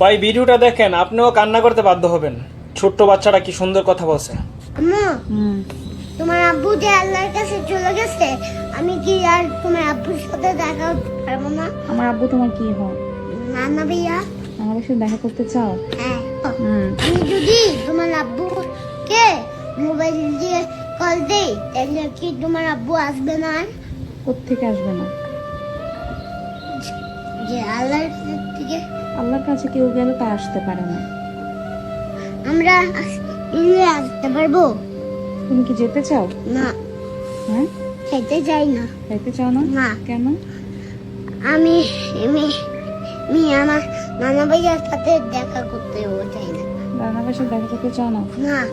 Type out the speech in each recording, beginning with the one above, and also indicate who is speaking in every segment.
Speaker 1: ভাই ভিডিওটা দেখেন আপনিও কান্না করতে বাধ্য হবেন। ছোট্ট বাচ্চাটা কি সুন্দর কথা বলছে।
Speaker 2: আম্মু তোমার আব্বু যে আল্লাহর কাছে চলে গেছে আমি কি আর তোমার আব্বুর সাথে দেখা করতে পারব না?
Speaker 3: আমার আব্বু তোমার কি হয়?
Speaker 2: নানা ভাইয়া।
Speaker 3: আমার সাথে দেখা করতে চাও?
Speaker 2: হ্যাঁ। আমি যদি তোমার আব্বুকে মোবাইল দিয়ে কল দেই তাহলে কি তোমার আব্বু আসবে না আর?
Speaker 3: কোত্থেকে আসবে না?
Speaker 2: যে আল্লাহর থেকে
Speaker 3: আল্লাহর কাছে কেউ গেলে তা আসতে পারে না।
Speaker 2: আমরা আসতে পারব?
Speaker 3: তুমি কি যেতে চাও?
Speaker 2: না।
Speaker 3: হ্যাঁ?
Speaker 2: খেতে চাই না।
Speaker 3: যাইতে চাও না?
Speaker 2: না।
Speaker 3: কেন?
Speaker 2: আমি আমি আমি আমার নানা ভাইয়ার সাথে দেখা করতেও চাই না?
Speaker 3: রান্নার সাথে দেখা করতে চাও না?
Speaker 2: না।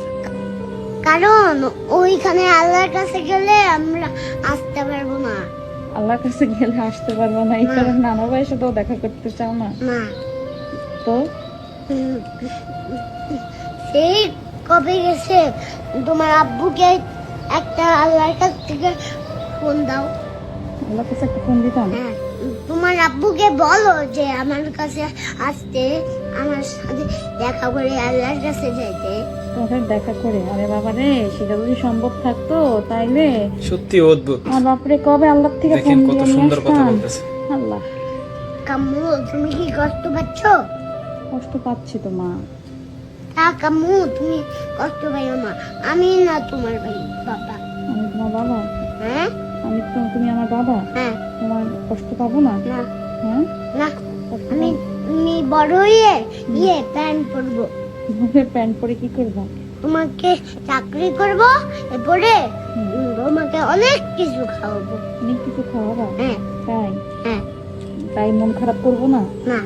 Speaker 2: কারণ ওইখানে আল্লাহর কাছে গেলে আমরা আসতে পারব না।
Speaker 3: আল্লাহর কাছে গেলে আসতে পারব না এই কারণে নানা ভাইয়ের সাথেও দেখা করতে চাও না? তো?
Speaker 2: সেই কবে গেছে? তোমার আব্বুকে একটা আল্লাহর কাছ থেকে ফোন দাও।
Speaker 3: আল্লাহর কাছে একটা ফোন দিতাম?
Speaker 2: হ্যাঁ। তোমার আব্বুকে বলো যে আমার কাছে আসতে আমার সাথে দেখা করে আল্লাহর কাছে যাইতে।
Speaker 3: তোমাদের দেখা করে। আরে বাবা রে সেটা যদি সম্ভব থাকতো তাইলে
Speaker 1: সত্যি অদ্ভুত।
Speaker 3: আমার বাপরে কবে আল্লাহ থেকে ফোন
Speaker 1: কত সুন্দর কথা বলতেছে।
Speaker 3: আল্লাহ।
Speaker 2: কাম্মু তুমি কি কষ্ট পাচ্ছ?
Speaker 3: কষ্ট পাচ্ছি তো মা।
Speaker 2: তা কাম্মু তুমি কষ্ট পাইও না। আমি না তোমার ভাই বাবা।
Speaker 3: আমি তোমার বাবা?
Speaker 2: হ্যাঁ?
Speaker 3: আমি তো তুমি আমার বাবা?
Speaker 2: হ্যাঁ।
Speaker 3: তোমার কষ্ট পাবো না?
Speaker 2: না।
Speaker 3: হ্যাঁ?
Speaker 2: না। আমি আমি বড় হয়ে ইয়ে প্যান্ট পরবো
Speaker 3: প্যান্ট পরে কি করব?
Speaker 2: তোমাকে চাকরি করব এরপরে তোমাকে অনেক কিছু খাওয়াবো।
Speaker 3: অনেক কিছু খাওয়াবা?
Speaker 2: হ্যাঁ।
Speaker 3: তাই?
Speaker 2: হ্যাঁ।
Speaker 3: তাই মন খারাপ করব না?
Speaker 2: না।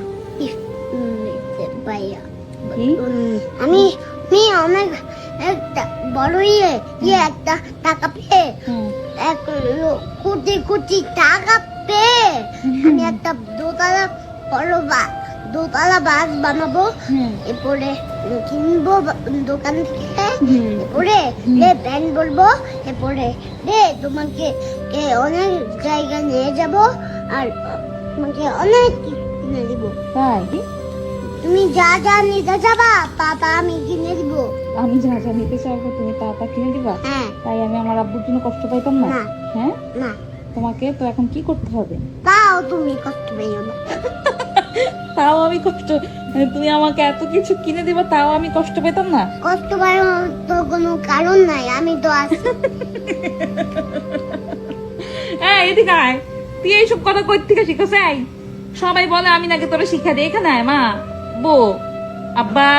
Speaker 2: ভাইয়া। আমি আমি অনেক একটা বড় ইয়ে ইয়ে একটা টাকা পেয়ে এক কোটি কোটি টাকা পেয়ে আমি একটা দোতলা বড় বা দোতলা বাস বানাবো এরপরে কিনবো দোকান থেকে এরপরে রে প্যান্ট বলব এরপরে রে তোমাকে অনেক জায়গা নিয়ে যাব আর তোমাকে অনেক কিনে দিব।
Speaker 3: তাই?
Speaker 2: তুমি যা যা নিতে যাবা পাপা আমি কিনে দিব।
Speaker 3: আমি যা যা নিতে চাইব তুমি তা তা কিনে দিবা?
Speaker 2: হ্যাঁ।
Speaker 3: তাই আমি আমার আব্বুর জন্য কষ্ট পাইতাম না? হ্যাঁ?
Speaker 2: না।
Speaker 3: তোমাকে তো এখন কি করতে হবে?
Speaker 2: তাও তুমি কষ্ট পেও না।
Speaker 3: তাও আমি কষ্ট। মানে তুমি আমাকে এত কিছু কিনে দিবা তাও আমি কষ্ট পেতাম না।
Speaker 2: কষ্ট পাওয়ার তো কোনো কারণ নাই আমি তো আছি।
Speaker 3: হ্যাঁ এদিকে আয়। তুই এইসব কথা কই থেকে শিখেছ সবাই বলে আমি নাকি তোরা শিক্ষা দিই এখানে আয় মা। বো আব্বা।